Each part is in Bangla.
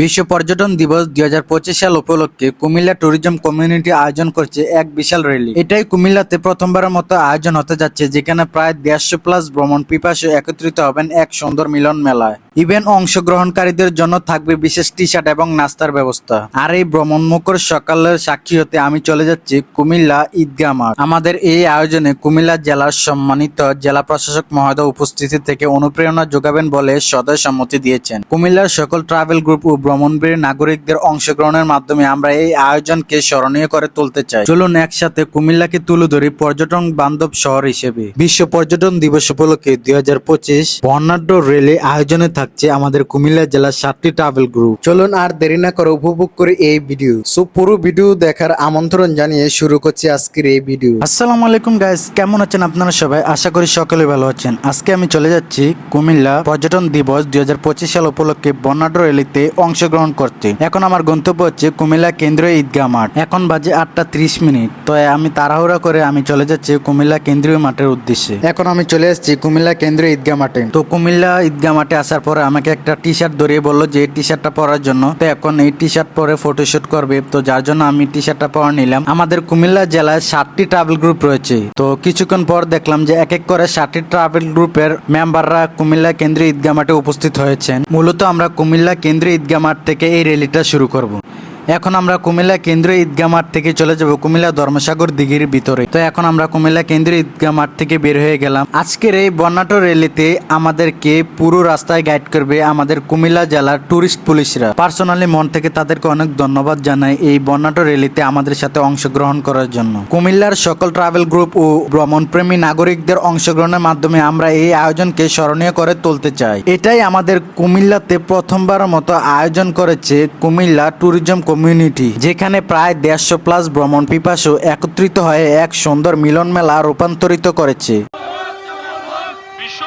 বিশ্ব পর্যটন দিবস দুই হাজার পঁচিশ সাল উপলক্ষে কুমিল্লা ট্যুরিজম কমিউনিটি আয়োজন করছে এক বিশাল র্যালি এটাই কুমিল্লাতে প্রথমবারের মতো আয়োজন হতে যাচ্ছে, যেখানে প্রায় দেড়শো প্লাস ভ্রমণ পিপাসু একত্রিত হবেন এক সুন্দর মিলন মেলায়। ইভেন্ট অংশগ্রহণকারীদের জন্য থাকবে বিশেষ টি শার্ট এবং নাস্তার ব্যবস্থা। আর এই ভ্রমণ মুখর সকালের সাক্ষী হতে আমি চলে যাচ্ছি কুমিল্লা ঈদগাহ মাঠ। আমাদের এই আয়োজনে কুমিল্লা জেলার সম্মানিত জেলা প্রশাসক মহোদয় উপস্থিতি থেকে অনুপ্রেরণা যোগাবেন বলে সদয় সম্মতি দিয়েছেন। কুমিল্লার সকল ট্রাভেল গ্রুপ ও ভ্রমণবীর নাগরিকদের অংশগ্রহণের মাধ্যমে আমরা এই আয়োজনকে স্মরণীয় করে তুলতে চাই। চলুন একসাথে কুমিল্লাকে তুলে ধরি পর্যটন বান্ধব শহর হিসেবে। বিশ্ব পর্যটন দিবস উপলক্ষে দুই হাজার পঁচিশ বর্ণাঢ্য রেলে আয়োজনে থাকছে আমাদের কুমিল্লা জেলার সাতটি ট্রাভেল গ্রুপ চলুন আর দেরি না করে উপভোগ করে এই ভিডিও সো পুরো ভিডিও দেখার আমন্ত্রণ জানিয়ে শুরু করছি আজকের এই ভিডিও আসসালামু আলাইকুম গাইস কেমন আছেন আপনারা সবাই? আশা করি সকলে ভালো আছেন। আজকে আমি চলে যাচ্ছি কুমিল্লা পর্যটন দিবস দুই হাজার পঁচিশ সাল উপলক্ষে বর্ণাঢ্য র্যালিতে অংশগ্রহণ করতে। এখন আমার গন্তব্য হচ্ছে কুমিল্লা কেন্দ্রীয় ঈদগাহ মাঠ। এখন বাজে আটটা ত্রিশ মিনিট। তো আমি তাড়াহুড়া করে আমি চলে যাচ্ছি কুমিল্লা কেন্দ্রীয় মাঠের উদ্দেশ্যে। এখন আমি চলে এসেছি কুমিল্লা কেন্দ্রীয় ঈদগাহ মাঠে। তো কুমিল্লা ঈদগাহ মাঠে আসার পরে আমাকে একটা টি শার্ট ধরিয়ে বলল যে টি শার্টটা পরার জন্য। তো এখন এই টি শার্ট পরে ফটোশুট করবে। তো যার জন্য আমি টি শার্টটা পরে নিলাম। আমাদের কুমিল্লা জেলায় সাতটি ট্রাভেল গ্রুপ রয়েছে। তো কিছুক্ষণ পর দেখলাম যে, এক এক করে সাতটি ট্রাভেল গ্রুপের মেম্বাররা কুমিল্লা কেন্দ্রীয় ঈদগাহ মাঠে উপস্থিত হয়েছেন। মূলত আমরা কুমিল্লা কেন্দ্রীয় ঈদগাহ মাঠ থেকে এই র্যালিটা শুরু করব। এখন আমরা কুমিল্লা কেন্দ্রীয় ঈদগাহ মাঠ থেকে চলে যাব কুমিল্লা ধর্মসাগর দিঘির ভিতরে। তো এখন আমরা কুমিল্লা কেন্দ্রীয় ঈদগাহ মাঠ থেকে বের হয়ে গেলাম। আজকের এই বর্ণাঢ্য র্যালিতে আমাদেরকে পুরো রাস্তায় গাইড করবে আমাদের কুমিল্লা জেলার টুরিস্ট পুলিশরা। পার্সোনালি মন থেকে তাদেরকে অনেক ধন্যবাদ জানাই এই বর্ণাঢ্য র্যালিতে আমাদের সাথে অংশগ্রহণ করার জন্য। কুমিল্লার সকল ট্রাভেল গ্রুপ ও ভ্রমণপ্রেমী নাগরিকদের অংশগ্রহণের মাধ্যমে আমরা এই আয়োজনকে স্মরণীয় করে তুলতে চাই। এটাই আমাদের কুমিল্লাতে প্রথমবারের মতো আয়োজন করেছে কুমিল্লা ট্যুরিজম কমিউনিটি যেখানে প্রায় দেড়শো প্লাস ভ্রমণ পিপাসু একত্রিত হয়ে এক সুন্দর মিলন মেলা রূপান্তরিত করেছে। বিশ্ব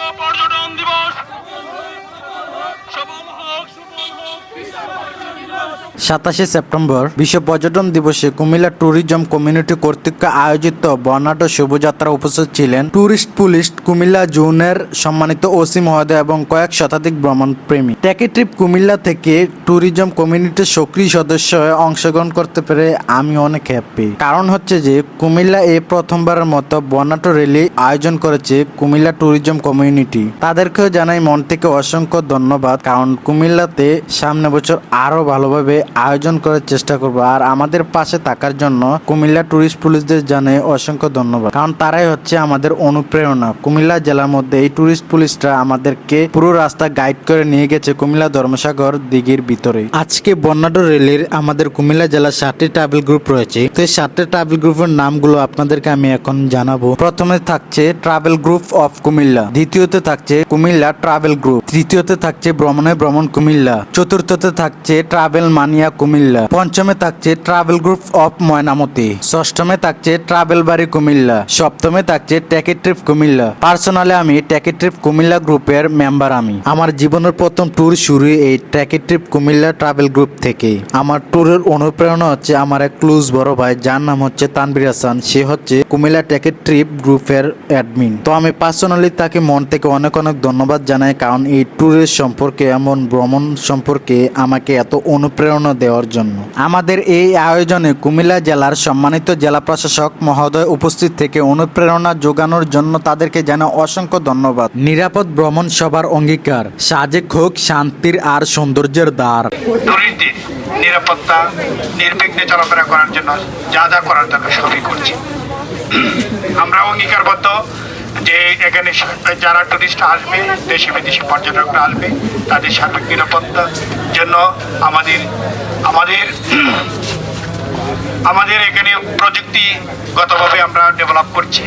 সাতাশে সেপ্টেম্বর বিশ্ব পর্যটন দিবসে কুমিল্লা ট্যুরিজম কমিউনিটি কর্তৃক আয়োজিত বর্ণাঢ্য শোভাযাত্রা উপস্থিত ছিলেন ট্যুরিস্ট পুলিশ কুমিল্লা জোনের সম্মানিত ওসি মহোদয় এবং কয়েক শতাধিক ভ্রমণ প্রেমী ট্যাকি ট্রিপ কুমিল্লা থেকে ট্যুরিজম কমিউনিটির সক্রিয় সদস্য অংশগ্রহণ করতে পেরে আমি অনেক হ্যাপি কারণ হচ্ছে যে কুমিল্লা এ প্রথমবারের মতো বর্ণাঢ্য র্যালি আয়োজন করেছে কুমিল্লা ট্যুরিজম কমিউনিটি। তাদেরকেও জানাই মন থেকে অসংখ্য ধন্যবাদ, কারণ কুমিল্লাতে সামনে বছর আরও ভালোভাবে আয়োজন করার চেষ্টা করব। আর আমাদের পাশে থাকার জন্য কুমিল্লা ট্যুরিস্ট পুলিশদের জানাই অসংখ্য ধন্যবাদ। কারণ তারাই হচ্ছে আমাদের অনুপ্রেরণা। কুমিল্লা জেলার মধ্যে এই ট্যুরিস্ট পুলিশরা আমাদেরকে পুরো রাস্তা গাইড করে নিয়ে গেছে কুমিল্লা ধর্মসাগর দিঘির ভিতরে আজকে বর্ণাঢ্য রেলের আমাদের কুমিল্লা জেলার সাতটি ট্রাভেল গ্রুপ রয়েছে। তো এই সাতটি ট্রাভেল গ্রুপের নামগুলো আপনাদেরকে আমি এখন জানাব। প্রথমে থাকছে ট্রাভেল গ্রুপ অফ কুমিল্লা। দ্বিতীয়তে থাকছে কুমিল্লা ট্রাভেল গ্রুপ তৃতীয়তে থাকছে ভ্রমণে ভ্রমণ কুমিল্লা। চতুর্থতে থাকছে ট্রাভেল মানিয়া কুমিল্লা। পঞ্চমে থাকছে ট্রাভেল গ্রুপ অফ ময়নামতি। ষষ্ঠমে থাকছে ট্রাভেল বাড়ি কুমিল্লা। সপ্তমে থাকছে ট্যাকেট ট্রিপ কুমিল্লা। পার্সোনালি আমি ট্যাকেট ট্রিপ কুমিল্লা গ্রুপের মেম্বার আমি। আমার জীবনের প্রথম ট্যুর শুরু এই ticket trip Comilla travel group থেকে। আমার ট্যুরের অনুপ্রেরণা হচ্ছে আমার এক ক্লুজ বড় ভাই, যার নাম হচ্ছে তানবির হাসান। সে হচ্ছে কুমিল্লা ট্যাকেট ট্রিপ গ্রুপের অ্যাডমিন। তো আমি পার্সোনালি তাকে মন থেকে অনেক অনেক ধন্যবাদ জানাই, কারণ এই ট্যুরের সম্পর্কে এমন ভ্রমণ সম্পর্কে আমাকে এত অনুপ্রেরণা দেওয়ার জন্য। আমাদের এই আয়োজনে কুমিল্লা জেলার সম্মানিত জেলা প্রশাসক মহোদয় উপস্থিত থেকে অনুপ্রেরণা যোগানোর জন্য তাদেরকে যেন অসংখ্য ধন্যবাদ। নিরাপদ ভ্রমণ সবার অঙ্গীকার, সাজেক হোক, শান্তির আর সৌন্দর্যের দ্বার। নিরাপত্তা, নির্বিঘ্নে চলাফেরা করার জন্য যা যা করার দরকার সবই করছি। আমরা অঙ্গীকারবদ্ধ যে এখানে যারা টুরিস্ট আসবে, দেশি বিদেশি পর্যটকরা আসবে, তাদের সার্বিক নিরাপত্তার জন্য আমাদের আমাদের আমাদের এখানে প্রযুক্তিগতভাবে আমরা ডেভেলপ করছি।